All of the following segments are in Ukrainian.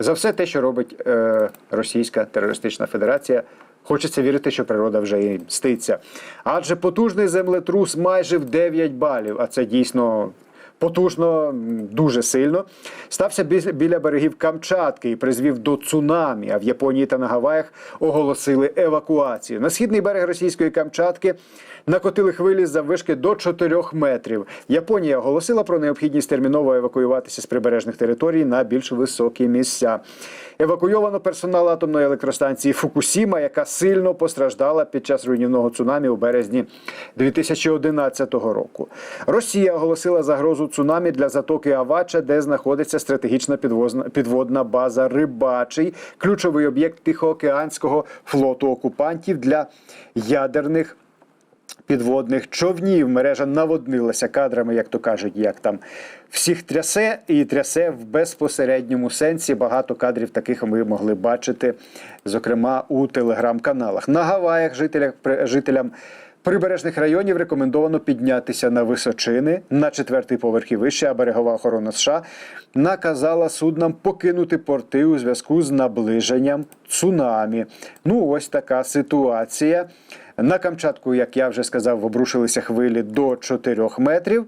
за все те, що робить е, Російська терористична федерація. Хочеться вірити, що природа вже і мститься. Адже потужний землетрус майже в 9 балів, а це дійсно потужно, дуже сильно. Стався біля- берегів Камчатки і призвів до цунамі. А в Японії та на Гаваях оголосили евакуацію. На східний берег російської Камчатки накотили хвилі заввишки до 4 метрів. Японія оголосила про необхідність терміново евакуюватися з прибережних територій на більш високі місця. Евакуйовано персонал атомної електростанції Фукусіма, яка сильно постраждала під час руйнівного цунамі у березні 2011 року. Росія оголосила загрозу цунамі для затоки Авача, де знаходиться стратегічна підвозна підводна база Рибачий, ключовий об'єкт Тихоокеанського флоту окупантів для ядерних підводних човнів. Мережа наводнилася кадрами, як то кажуть, як там всіх трясе і трясе в безпосередньому сенсі. Багато кадрів таких ми могли бачити, зокрема у телеграм-каналах. На Гаваях жителях, жителям. Прибережних районів рекомендовано піднятися на височини на четвертий поверх і вище, а берегова охорона США наказала суднам покинути порти у зв'язку з наближенням цунамі. Ну, ось така ситуація. На Камчатку, як я вже сказав, обрушилися хвилі до 4 метрів.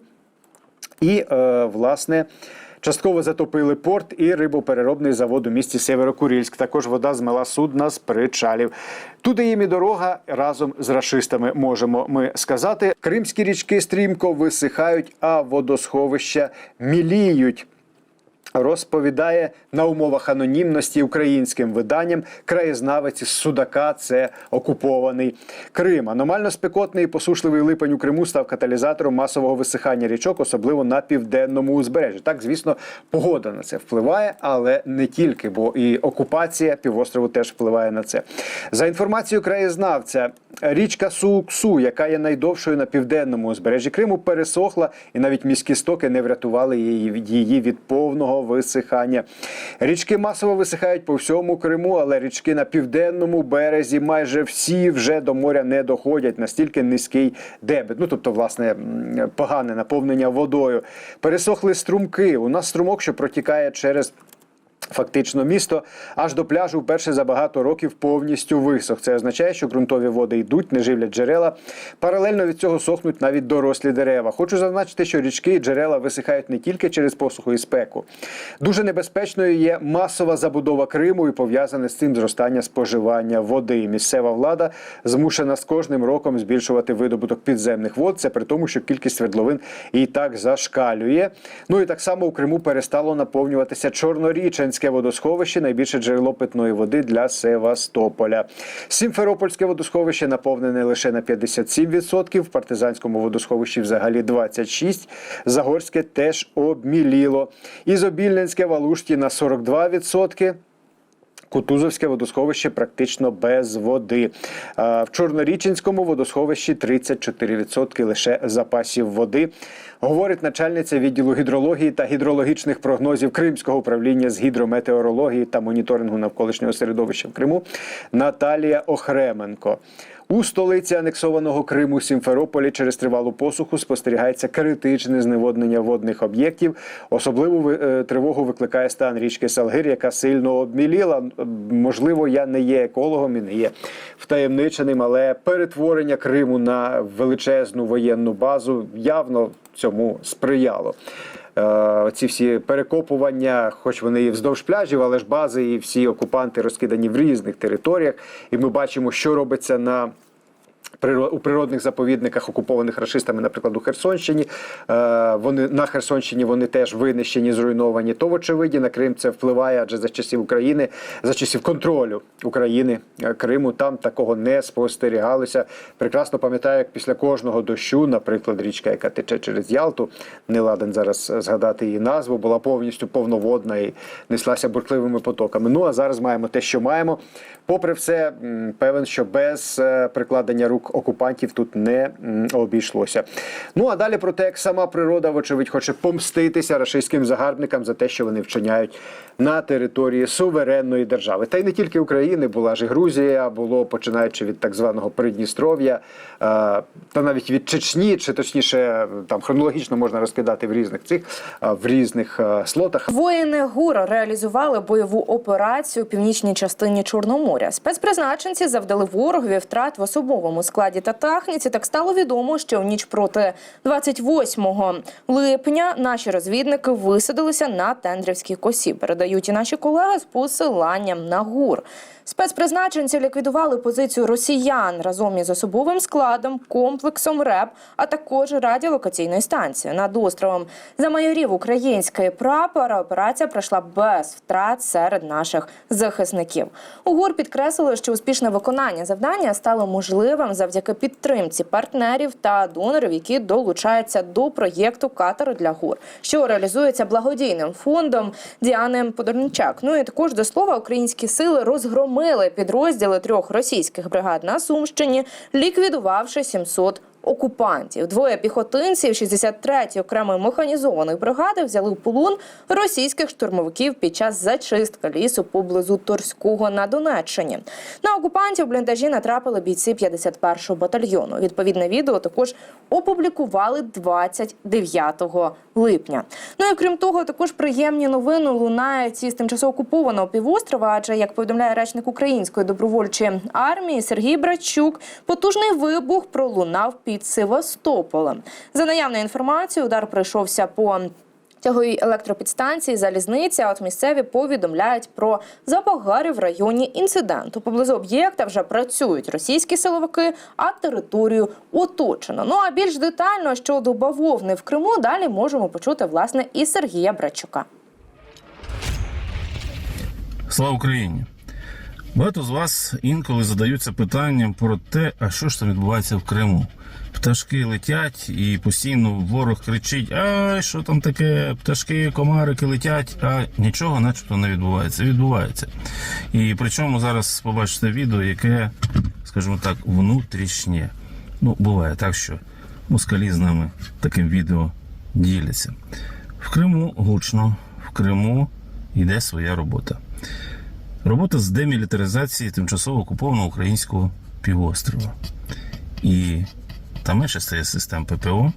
І, е, власне, частково затопили порт і рибопереробний завод у місті Северокурильськ. Також вода змила судна з причалів. Туди їм і дорога разом з рашистами, можемо ми сказати. Кримські річки стрімко висихають, а водосховища міліють. Розповідає на умовах анонімності українським виданням краєзнавець з Судака. Це окупований Крим. Аномально спекотний і посушливий липень у Криму став каталізатором масового висихання річок, особливо на південному узбережжі. Так, звісно, погода на це впливає, але не тільки, бо і окупація півострову теж впливає на це. За інформацією краєзнавця, річка Суксу, яка є найдовшою на південному узбережжі Криму, пересохла, і навіть міські стоки не врятували її від повного висихання. Річки масово висихають по всьому Криму, але річки на південному березі майже всі вже до моря не доходять. Настільки низький дебет. Ну тобто, власне, погане наповнення водою. Пересохли струмки. У нас струмок, що протікає через. Фактично, місто аж до пляжу вперше за багато років повністю висох. Це означає, що ґрунтові води йдуть, не живлять джерела. Паралельно від цього сохнуть навіть дорослі дерева. Хочу зазначити, що річки і джерела висихають не тільки через посуху і спеку. Дуже небезпечною є масова забудова Криму і пов'язане з цим зростання споживання води. Місцева влада змушена з кожним роком збільшувати видобуток підземних вод. Це при тому, що кількість свердловин і так зашкалює. Ну і так само у Криму перестало наповнюватися Чорноріченське водосховище, найбільше джерело питної води для Севастополя. Сімферопольське водосховище наповнене лише на 57%, в партизанському водосховищі взагалі 26%, Загорське теж обміліло. Ізобільненське Валушті Алушті на 42%. Кутузовське водосховище практично без води. В Чорноріченському водосховищі 34% лише запасів води. Говорить начальниця відділу гідрології та гідрологічних прогнозів Кримського управління з гідрометеорології та моніторингу навколишнього середовища в Криму Наталія Охременко. У столиці анексованого Криму Сімферополі через тривалу посуху спостерігається критичне зневоднення водних об'єктів. Особливу е, тривогу викликає стан річки Салгир, яка сильно обміліла. Можливо, я не є екологом і не є втаємниченим, але перетворення Криму на величезну воєнну базу явно цьому сприяло. Е, Ці всі перекопування, хоч вони і вздовж пляжів, але ж бази і всі окупанти розкидані в різних територіях. І ми бачимо, що робиться на у природних заповідниках, окупованих рашистами, наприклад, у Херсонщині. Е, Вони на Херсонщині вони теж винищені, зруйновані. То, вочевиді, на Крим це впливає, адже за часів України, за часів контролю України е, Криму там такого не спостерігалося. Прекрасно пам'ятаю, як після кожного дощу, наприклад, річка, яка тече через Ялту, не ладен зараз згадати її назву, була повністю повноводна і неслася бурхливими потоками. Ну а зараз маємо те, що маємо. Попри все, певен, що без е, прикладення рук окупантів тут не обійшлося. Ну а далі про те, як сама природа, вочевидь, хоче помститися рашистським загарбникам за те, що вони вчиняють на території суверенної держави. Та й не тільки України, була ж і Грузія, було починаючи від так званого Придністров'я, е, та навіть від Чечні, чи точніше, там хронологічно можна розкидати в різних цих е, в різних слотах. Воїни ГУР реалізували бойову операцію у північній частині Чорноморя. Спецпризначенці завдали ворогові втрат в особовому складі та техніці. Так стало відомо, що в ніч проти 28 липня наші розвідники висадилися на Тендрівській косі. Передають і наші колеги з посиланням на ГУР. Спецпризначенці ліквідували позицію росіян разом із особовим складом, комплексом РЕП, а також радіолокаційною станцією над островом. Замайорів український прапор. а Операція пройшла без втрат серед наших захисників. УГУР підкреслили, що успішне виконання завдання стало можливим завдяки підтримці партнерів та донорів, які долучаються до проєкту «Катер для ГУР, що реалізується благодійним фондом Діани Подорничак. Ну і також до слова, українські сили розгромили підрозділи трьох російських бригад на Сумщині, ліквідувавши 700 окупантів. Двоє піхотинців 63-ї окремої механізованої бригади взяли в полон російських штурмовиків під час зачистки лісу поблизу Торського на Донеччині. На окупантів бліндажі натрапили бійці 51-го батальйону. Відповідне відео також опублікували 29 липня. Ну і крім того, також приємні новини лунають із тимчасово окупованого півострова. Адже як повідомляє речник української добровольчої армії Сергій Братчук, потужний вибух пролунав під Севастополем. За наявною інформацією, удар прийшовся по Тяговій електропідстанції залізниця. а От місцеві повідомляють про запогари в районі інциденту. Поблизу об'єкта вже працюють російські силовики, а територію оточено. Ну а більш детально щодо бавовни в Криму далі можемо почути власне і Сергія Брачука. Слава Україні! Багато з вас інколи задаються питанням про те, а що ж там відбувається в Криму. Пташки летять і постійно ворог кричить: Ай, що там таке? Пташки, комарики летять, а нічого начебто не відбувається. Відбувається. І причому зараз побачите відео, яке, скажімо так, внутрішнє. Ну, буває так, що москалі з нами таким відео діляться. В Криму гучно, в Криму йде своя робота. Робота з демілітаризації тимчасово окупованого українського півострова. І там менше стає систем ППО.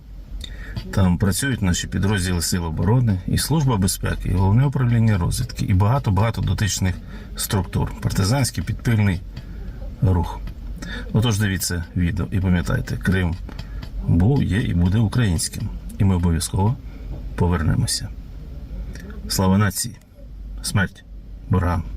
Там працюють наші підрозділи Сил оборони, і Служба безпеки, і головне управління розвідки, і багато-багато дотичних структур. Партизанський підпильний рух. Отож, дивіться відео і пам'ятайте, Крим був, є і буде українським. І ми обов'язково повернемося. Слава нації! Смерть ворогам!